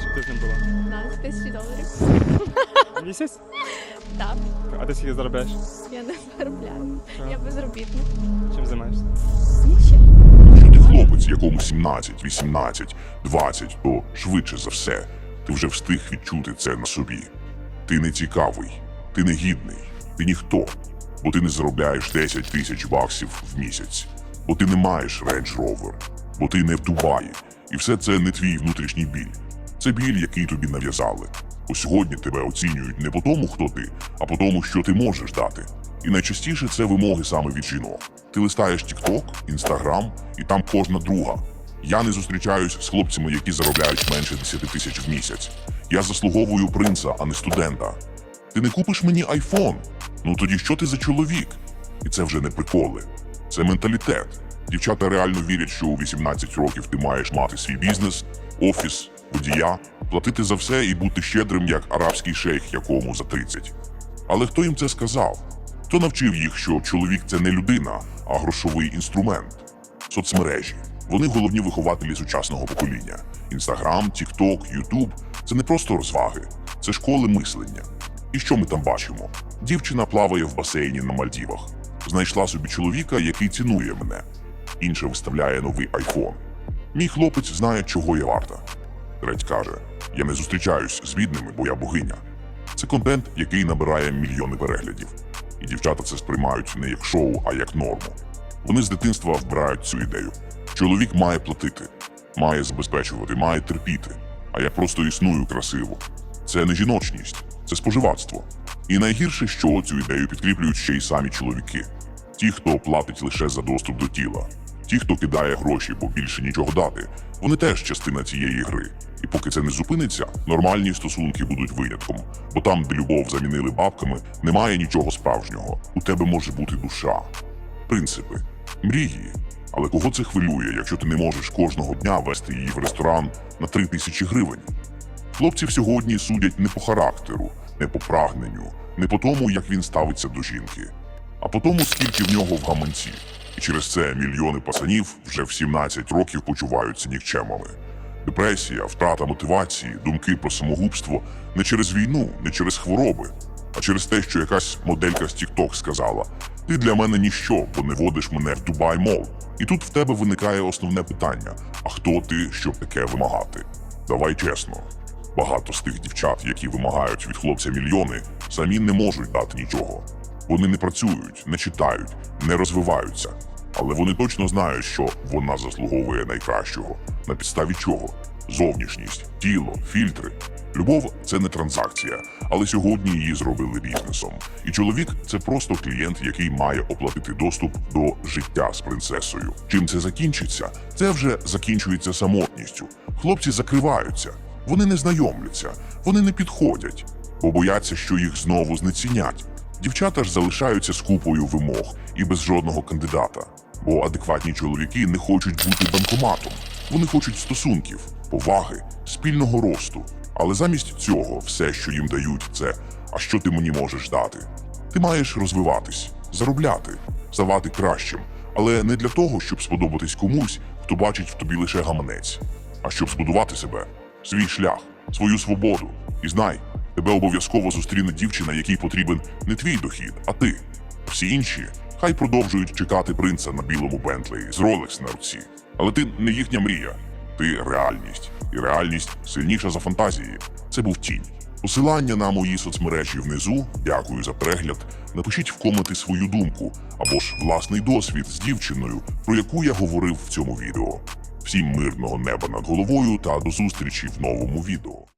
щоб ти з ним була? 15 тисяч доларів. Місяць? Так, А ти скільки заробляєш? я не заробляю. Я безробітна. Чим займаєшся? Нічим. Ти хлопець, якому 17, 18, 20, то швидше за все ти вже встиг відчути це на собі. Ти не цікавий, ти не гідний, ти ніхто, бо ти не заробляєш 10 тисяч баксів в місяць, бо ти не маєш Range Rover, бо ти не в Дубаї, і все це не твій внутрішній біль. Це біль, який тобі нав'язали. Бо сьогодні тебе оцінюють не по тому, хто ти, а по тому, що ти можеш дати. І найчастіше це вимоги саме від жінок. Ти листаєш TikTok, Instagram, і там кожна друга. Я не зустрічаюсь з хлопцями, які заробляють менше 10 тисяч в місяць. Я заслуговую принца, а не студента. Ти не купиш мені айфон. Ну тоді що ти за чоловік? І це вже не приколи. Це менталітет. Дівчата реально вірять, що у 18 років ти маєш мати свій бізнес, офіс, водія, платити за все і бути щедрим, як арабський шейх, якому за 30. Але хто їм це сказав? Хто навчив їх, що чоловік це не людина, а грошовий інструмент? Соцмережі. Вони головні вихователі сучасного покоління. Інстаграм, Тікток, Ютуб це не просто розваги, це школи мислення. І що ми там бачимо? Дівчина плаває в басейні на Мальдівах. Знайшла собі чоловіка, який цінує мене. Інша виставляє новий айфон. Мій хлопець знає, чого я варта. Треть каже: Я не зустрічаюсь з бідними, бо я богиня. Це контент, який набирає мільйони переглядів. І дівчата це сприймають не як шоу, а як норму. Вони з дитинства вбирають цю ідею. Чоловік має платити, має забезпечувати, має терпіти. А я просто існую красиво. Це не жіночність, це споживацтво. І найгірше, що цю ідею підкріплюють ще й самі чоловіки. Ті, хто платить лише за доступ до тіла, ті, хто кидає гроші, бо більше нічого дати, вони теж частина цієї гри. І поки це не зупиниться, нормальні стосунки будуть винятком, бо там, де любов замінили бабками, немає нічого справжнього. У тебе може бути душа, принципи, мрії. Але кого це хвилює, якщо ти не можеш кожного дня вести її в ресторан на три тисячі гривень? Хлопців сьогодні судять не по характеру, не по прагненню, не по тому, як він ставиться до жінки, по тому, скільки в нього в гаманці. І через це мільйони пацанів вже в 17 років почуваються нікчемами. Депресія, втрата мотивації, думки про самогубство не через війну, не через хвороби, а через те, що якась моделька з TikTok сказала: ти для мене ніщо, бо не водиш мене в Дубай Мол. І тут в тебе виникає основне питання: а хто ти, щоб таке вимагати? Давай чесно. Багато з тих дівчат, які вимагають від хлопця мільйони, самі не можуть дати нічого. Вони не працюють, не читають, не розвиваються. Але вони точно знають, що вона заслуговує найкращого. На підставі чого? Зовнішність, тіло, фільтри. Любов це не транзакція, але сьогодні її зробили бізнесом. І чоловік це просто клієнт, який має оплатити доступ до життя з принцесою. Чим це закінчиться? Це вже закінчується самотністю. Хлопці закриваються, вони не знайомляться, вони не підходять, бо бояться, що їх знову знецінять. Дівчата ж залишаються з купою вимог і без жодного кандидата. Бо адекватні чоловіки не хочуть бути банкоматом. Вони хочуть стосунків, поваги, спільного росту. Але замість цього все, що їм дають, це а що ти мені можеш дати? Ти маєш розвиватись, заробляти, ставати кращим, але не для того, щоб сподобатись комусь, хто бачить в тобі лише гаманець, а щоб збудувати себе, свій шлях, свою свободу. І знай, тебе обов'язково зустріне дівчина, якій потрібен не твій дохід, а ти. Всі інші хай продовжують чекати принца на білому Бентлеї з Ролекс на руці. Але ти не їхня мрія, ти реальність. І реальність сильніша за фантазії. Це був тінь. Посилання на мої соцмережі внизу. Дякую за перегляд. Напишіть в коменти свою думку або ж власний досвід з дівчиною, про яку я говорив в цьому відео. Всім мирного неба над головою та до зустрічі в новому відео.